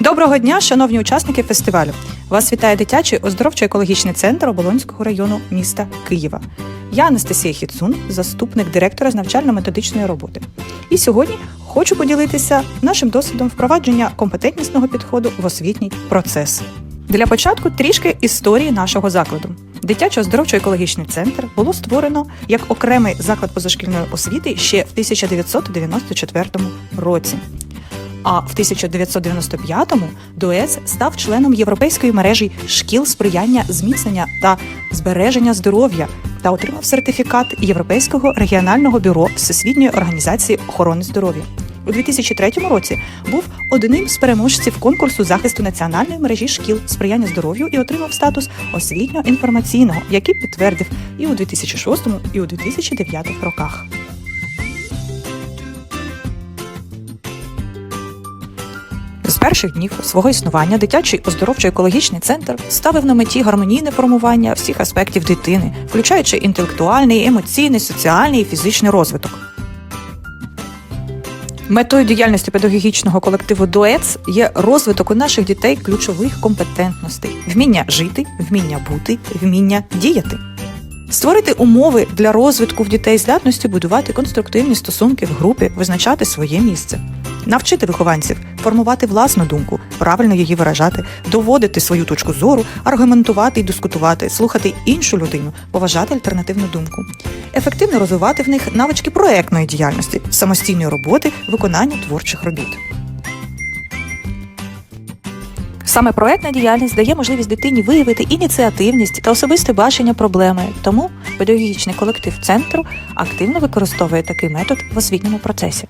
Доброго дня, шановні учасники фестивалю. Вас вітає дитячий оздоровчо-екологічний центр Оболонського району міста Києва. Я Анастасія Хіцун, заступник директора з навчально-методичної роботи. І сьогодні хочу поділитися нашим досвідом впровадження компетентнісного підходу в освітній процес. Для початку трішки історії нашого закладу. Дитячо оздоровчо-екологічний центр було створено як окремий заклад позашкільної освіти ще в 1994 році. А в 1995-му ДОЕС став членом європейської мережі шкіл сприяння зміцнення та збереження здоров'я та отримав сертифікат Європейського регіонального бюро Всесвітньої організації охорони здоров'я. У 2003 році був одним з переможців конкурсу захисту національної мережі шкіл сприяння здоров'ю і отримав статус освітньо-інформаційного, який підтвердив і у 2006, і у 2009 роках. Перших днів свого існування дитячий оздоровчо-екологічний центр ставив на меті гармонійне формування всіх аспектів дитини, включаючи інтелектуальний, емоційний, соціальний і фізичний розвиток. Метою діяльності педагогічного колективу ДОЕЦ є розвиток у наших дітей ключових компетентностей: вміння жити, вміння бути, вміння діяти. Створити умови для розвитку в дітей здатності будувати конструктивні стосунки в групі, визначати своє місце, навчити вихованців формувати власну думку, правильно її виражати, доводити свою точку зору, аргументувати і дискутувати, слухати іншу людину, поважати альтернативну думку, ефективно розвивати в них навички проектної діяльності, самостійної роботи, виконання творчих робіт. Саме проектна діяльність дає можливість дитині виявити ініціативність та особисте бачення проблеми. Тому педагогічний колектив центру активно використовує такий метод в освітньому процесі.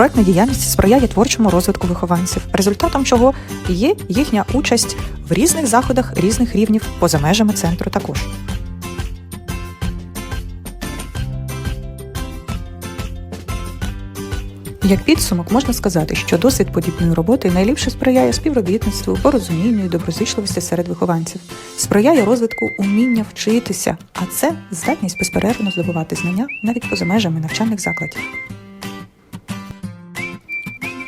Проектна діяльність сприяє творчому розвитку вихованців, результатом чого є їхня участь в різних заходах різних рівнів поза межами центру також. Як підсумок можна сказати, що досвід подібної роботи найліпше сприяє співробітництву, порозумінню і доброзичливості серед вихованців, сприяє розвитку уміння вчитися, а це здатність безперервно здобувати знання навіть поза межами навчальних закладів.